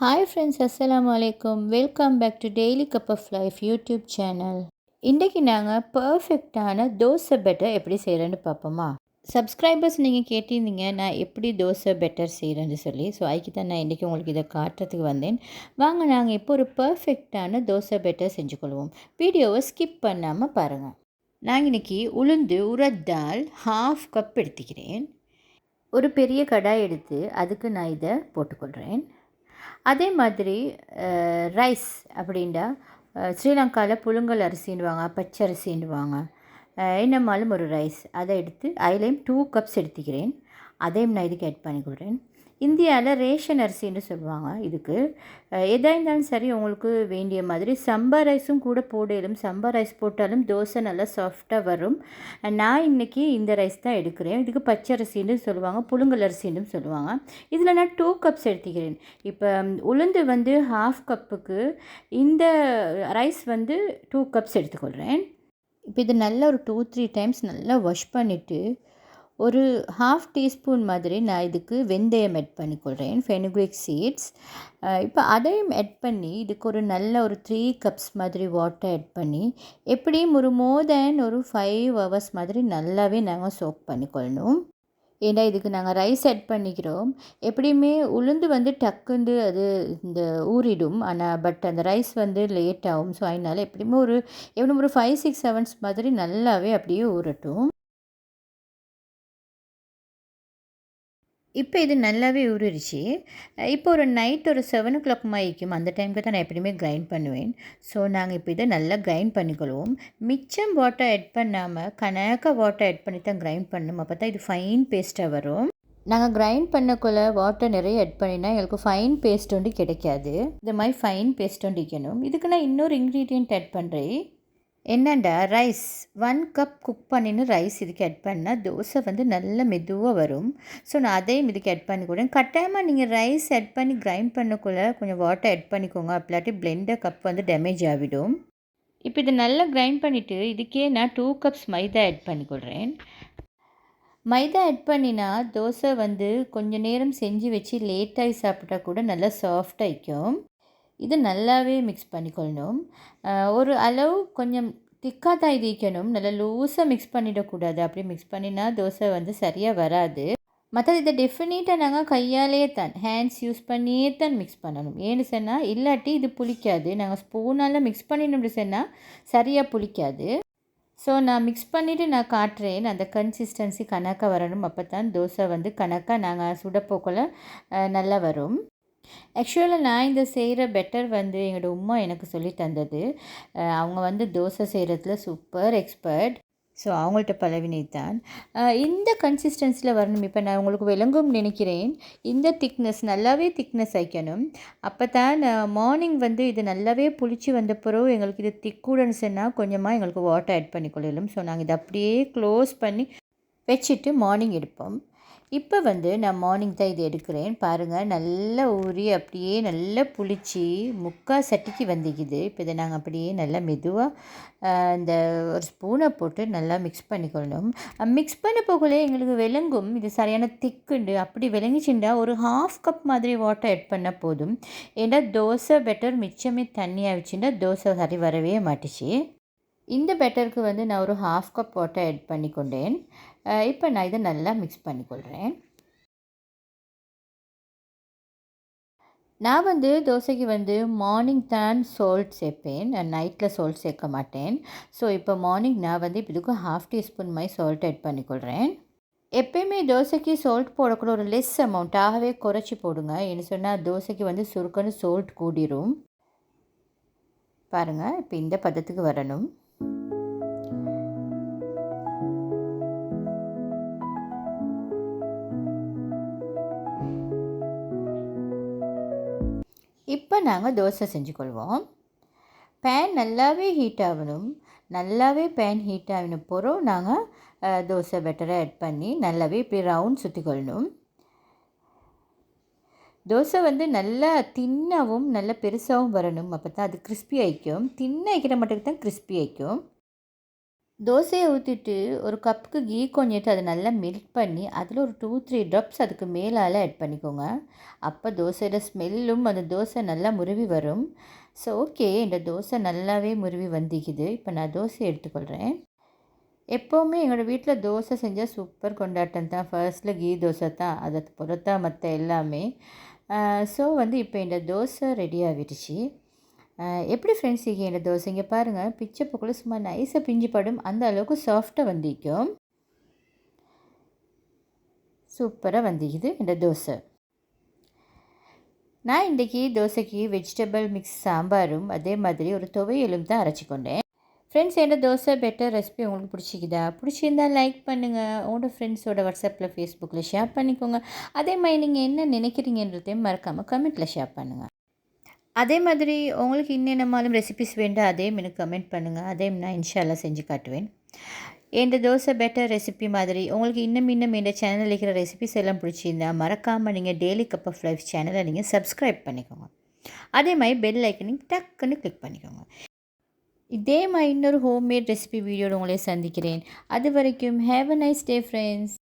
Hi friends அஸ்ஸலாமு அலைக்கும் welcome back to daily cup of life YouTube channel இன்றைக்கி நாங்கள் பர்ஃபெக்டான தோசை பெட்டர் எப்படி செய்கிறேன்னு பார்ப்போமா? சப்ஸ்கிரைபர்ஸ் நீங்கள் கேட்டிருந்தீங்க நான் எப்படி தோசை பெட்டர் செய்கிறேன்னு சொல்லி. ஸோ அதுக்கு தான் நான் இன்றைக்கி உங்களுக்கு இதை காட்டுறதுக்கு வந்தேன். வாங்க நாங்கள் இப்போ ஒரு பர்ஃபெக்டான தோசை பெட்டர் செஞ்சு கொள்வோம் வீடியோவை ஸ்கிப் பண்ணாமல் பாருங்கள் நான் இன்றைக்கி உளுந்து உரத்தால் ஹாஃப் கப் எடுத்துக்கிறேன். ஒரு பெரிய கடாய் எடுத்து அதுக்கு நான் இதை போட்டுக்கொள்கிறேன் அதே மாதிரி ரைஸ் அப்படின்டா ஸ்ரீலங்காவில் புழுங்கல் அரிசின்னுவாங்க பச்சை அரிசின்னுவாங்க என்னமாலும் ஒரு ரைஸ். அதை எடுத்து அதிலையும் டூ கப்ஸ் எடுத்துக்கிறேன். அதையும் நான் இதுக்கு ஆட் பண்ணிக்கொள்கிறேன் இந்தியாவில் ரேஷன் அரிசின்னு சொல்லுவாங்க இதுக்கு. எதாக இருந்தாலும் சரி உங்களுக்கு வேண்டிய மாதிரி சம்பா ரைஸும் கூட போடலும் சம்பா ரைஸ் போட்டாலும் தோசை நல்லா சாஃப்டாக வரும். நான் இன்றைக்கி இந்த ரைஸ் தான் எடுக்கிறேன். இதுக்கு பச்சை அரிசின்னு சொல்லுவாங்க புழுங்கல் அரிசின்னு சொல்லுவாங்க. இதில் நான் டூ கப்ஸ் எடுத்துக்கிறேன். இப்போ உளுந்து வந்து ஹாஃப் கப்புக்கு இந்த ரைஸ் வந்து டூ கப்ஸ் எடுத்துக்கொள்கிறேன் இப்போ இது நல்லா ஒரு டூ த்ரீ டைம்ஸ் நல்லா வாஷ் பண்ணிவிட்டு ஒரு ஹாஃப் டீஸ்பூன் மாதிரி நான் இதுக்கு வெந்தயம் ஆட் பண்ணிக்கொள்கிறேன் ஃபெனுக்ரிக் சீட்ஸ் இப்போ அதையும் ஆட் பண்ணி இதுக்கு ஒரு நல்ல ஒரு த்ரீ கப்ஸ் மாதிரி வாட்டர் ஆட் பண்ணி எப்படியும் ஒரு மோர் தேன் ஒரு ஃபைவ் ஹவர்ஸ் மாதிரி நல்லாவே நாங்கள் சோக் பண்ணிக்கொள்ளணும். ஏன்னா இதுக்கு நாங்கள் ரைஸ் ஆட் பண்ணிக்கிறோம். எப்படியுமே உளுந்து வந்து டக்குந்து அது இந்த ஊறிடும். ஆனால் பட் அந்த ரைஸ் வந்து லேட் ஆகும். ஸோ அதனால் எப்படியுமே ஒரு எப்படியும் ஒரு ஃபைவ் சிக்ஸ் ஹவர்ஸ் மாதிரி நல்லாவே அப்படியே ஊறட்டும். இப்போ இது நல்லாவே ஊறிடுச்சு இப்போ ஒரு நைட் ஒரு செவன் ஓ கிளாக் மாய்க்கும் அந்த டைமுக்கு தான் நான் எப்படியுமே கிரைண்ட் பண்ணுவேன். ஸோ நாங்கள் இப்போ இதை நல்லா கிரைண்ட் பண்ணிக்கொள்வோம். மிச்சம் வாட்டர் ஆட் பண்ணாமல் கணக்க வாட்டர் ஆட் பண்ணி தான் கிரைண்ட் பண்ணணும் அப்போ தான் இது ஃபைன் பேஸ்ட்டாக வரும். நாங்கள் கிரைண்ட் பண்ணக்குள்ள வாட்டர் நிறைய ஆட் பண்ணினா எங்களுக்கு ஃபைன் பேஸ்ட் ஒன்று கிடைக்காது. இந்த மாதிரி ஃபைன் பேஸ்ட் ஒன்று இதுக்கு நான் இன்னொரு இன்க்ரீடியண்ட் ஆட் பண்ணுறேன் என்னண்டா ரைஸ்? ஒன் கப் குக் பண்ணின்னு ரைஸ் இதுக்கு ஆட் பண்ணால் தோசை வந்து நல்ல மெதுவாக வரும். ஸோ நான் அதையும் இதுக்கு ஆட் கொடுங்க கட்டாயமாக நீங்கள் ரைஸ் ஆட் பண்ணி கிரைண்ட் பண்ணக்குள்ளே கொஞ்சம் வாட்டர் ஆட் பண்ணிக்கோங்க. அப்படிலாட்டி பிளெண்டர் கப் வந்து டேமேஜ் ஆகிடும். இப்போ இதை நல்லா கிரைண்ட் பண்ணிவிட்டு இதுக்கே நான் டூ கப்ஸ் மைதா ஆட் பண்ணிக்கொள்கிறேன் மைதா ஆட் பண்ணினா தோசை வந்து கொஞ்சம் நேரம் செஞ்சு வச்சு லேட்டாகி சாப்பிட்டா கூட நல்லா சாஃப்டாகிக்கும் இது நல்லாவே மிக்ஸ் பண்ணிக்கொள்ளணும். ஒரு அளவு கொஞ்சம் திக்காக தான் இது நல்லா லூஸாக மிக்ஸ் பண்ணிடக்கூடாது. அப்படி மிக்ஸ் பண்ணினா தோசை வந்து சரியாக வராது. மற்றது இதை டெஃபினேட்டாக நாங்கள் கையாலே தான் ஹேண்ட்ஸ் யூஸ் பண்ணியே தான் மிக்ஸ் பண்ணணும். ஏன்னு சொன்னால் இல்லாட்டி இது புளிக்காது. நாங்கள் ஸ்பூனால் மிக்ஸ் பண்ணினோம்னு சொன்னால் சரியாக புளிக்காது. ஸோ நான் மிக்ஸ் பண்ணிவிட்டு நான் காட்டுறேன். அந்த கன்சிஸ்டன்சி கணக்காக வரணும். அப்போ தான் தோசை வந்து கணக்காக நாங்கள் சுடப்போக்கில் நல்லா வரும். ஆக்சுவலாக நான் இந்த செய்கிற பெட்டர் வந்து எங்களோட உமா எனக்கு சொல்லி தந்தது. அவங்க வந்து தோசை செய்கிறதுல சூப்பர் எக்ஸ்பர்ட் ஸோ அவங்கள்ட்ட பழவினை தான் இந்த கன்சிஸ்டன்சியில் வரணும். இப்போ நான் உங்களுக்கு விளங்கும் நினைக்கிறேன். இந்த திக்னஸ் நல்லாவே திக்னஸ் வைக்கணும் அப்போ தான் மார்னிங் வந்து இது நல்லாவே புளிச்சு வந்த பிறகு எங்களுக்கு இது திக்குடன்னு சொன்னால் கொஞ்சமாக எங்களுக்கு வாட்டர் ஆட் பண்ணி கொள்ளலும் ஸோ நாங்கள் இதை அப்படியே க்ளோஸ் பண்ணி வச்சுட்டு மார்னிங் எடுப்போம். இப்போ வந்து நான் மார்னிங் தான் இது எடுக்கிறேன். பாருங்கள் நல்லா ஊறி அப்படியே நல்லா புளிச்சு முக்கால் சட்டிக்கு வந்துக்குது. இப்போ இதை நாங்கள் அப்படியே நல்லா மெதுவாக இந்த ஒரு ஸ்பூனை போட்டு நல்லா மிக்ஸ் பண்ணிக்கொள்ளணும். மிக்ஸ் பண்ண போகலே எங்களுக்கு விளங்கும். இது சரியான திக்குண்டு அப்படி விளங்கிச்சுண்டா ஒரு ஹாஃப் கப் மாதிரி வாட்டர் ஆட் பண்ண போதும். ஏன்னா தோசை பெட்டர் மிச்சமே தண்ணியாக வச்சுட்டா தோசை சரி வரவே மாட்டுச்சு. இந்த பெட்டருக்கு வந்து நான் ஒரு ஹாஃப் கப் வாட்டர் ஆட் பண்ணிக்கொண்டேன். இப்போ நான் இதை நல்லா மிக்ஸ் பண்ணிக்கொள்கிறேன் நான் வந்து தோசைக்கு வந்து மார்னிங் தான் சால்ட் சேர்ப்பேன். நான் நைட்டில் சால்ட் சேர்க்க மாட்டேன். ஸோ இப்போ மார்னிங் நான் வந்து இப்போ இதுக்கு ஹாஃப் டீஸ்பூன் மாதிரி சால்ட் ஆட் பண்ணிக்கொள்கிறேன் எப்பயுமே தோசைக்கு சால்ட் போடக்கூட ஒரு லெஸ் அமௌண்ட்டாகவே குறைச்சி போடுங்க. என்ன சொன்னால் தோசைக்கு வந்து சுருக்கன்னு சால்ட் கூடிரும். பாருங்கள் இப்போ இந்த பதத்துக்கு வரணும். இப்போ நாங்கள் தோசை செஞ்சு கொள்வோம் பேன் நல்லாவே ஹீட் ஆகணும். நல்லாவே பேன் ஹீட் ஆகின பிறகு நாங்கள் தோசை பெட்டராக ஆட் பண்ணி நல்லாவே இப்படி ரவுண்ட் சுற்றிக்கொள்ளணும் தோசை வந்து நல்லா தின்னாகவும் நல்லா பெருசாகவும் வரணும். அப்போ தான் அது கிறிஸ்பி ஆகிக்கும் தின்ன வைக்கிற மட்டுக்கு தான் கிறிஸ்பி ஆகிக்கும் தோசையை ஊற்றிட்டு ஒரு கப்புக்கு கீ கொஞ்சிட்டு அதை நல்லா மெல்ட் பண்ணி அதில் ஒரு டூ த்ரீ ட்ரப்ஸ் அதுக்கு மேலால் ஆட் பண்ணிக்கோங்க. அப்போ தோசையோட ஸ்மெல்லும் அந்த தோசை நல்லா முருவி வரும். ஸோ ஓகே இந்த தோசை நல்லாவே முருவி வந்திக்குது. இப்போ நான் தோசை எடுத்துக்கொள்கிறேன் எப்போவுமே எங்களோட வீட்டில் தோசை செஞ்சால் சூப்பர் கொண்டாட்டம் தான். ஃபர்ஸ்ட்டில் கீ தோசை தான். அதை பொறுத்தா மற்ற எல்லாமே. ஸோ வந்து இப்போ இந்த தோசை ரெடி ஆகிடுச்சு. எப்படி ஃப்ரெண்ட்ஸ் இங்கே தோசைங்க தோசை இங்கே பாருங்கள் பிச்சை பக்கம் சும்மா நைஸாக பிஞ்சு படும். அந்த அளவுக்கு சாஃப்டாக வந்திக்கும். சூப்பராக வந்திக்குது இந்த தோசை. நான் இன்றைக்கி தோசைக்கு வெஜிடபிள் மிக்ஸ் சாம்பாரும் அதே மாதிரி ஒரு துவையலும் தான் அரைச்சிக்கொண்டேன் ஃப்ரெண்ட்ஸ் என்ன தோசை பெட்டர் ரெசிபி உங்களுக்கு பிடிச்சிக்குதா? பிடிச்சிருந்தா லைக் பண்ணுங்கள் உங்களோட ஃப்ரெண்ட்ஸோட வாட்ஸ்அப்பில் ஃபேஸ்புக்கில் ஷேர் பண்ணிக்கோங்க. அதே மாதிரி நீங்கள் என்ன நினைக்கிறீங்கன்றதையும் மறக்காமல் கமெண்ட்டில் ஷேர் பண்ணுங்கள் அதே மாதிரி உங்களுக்கு இன்னென்னமாலும் ரெசிபிஸ் வேண்டாம் அதையும் எனக்கு கமெண்ட் பண்ணுங்கள் அதையும் நான் இன்ஷால்லாம் செஞ்சு காட்டுவேன். எந்த தோசை பெட்டர் ரெசிபி மாதிரி? உங்களுக்கு இன்னும் இன்னும் இந்த சேனலில் இருக்கிற ரெசிபிஸ் எல்லாம் பிடிச்சிருந்தா மறக்காமல் நீங்கள் டெய்லி கப் ஆஃப் லைஃப் சேனலை நீங்கள் சப்ஸ்கிரைப் பண்ணிக்கோங்க. அதே மாதிரி பெல் ஐக்கனையும் டக்குன்னு கிளிக் பண்ணிக்கோங்க. இதே மாதிரி இன்னொரு ஹோம்மேட் ரெசிபி வீடியோட உங்களை சந்திக்கிறேன். அது வரைக்கும் have a nice day friends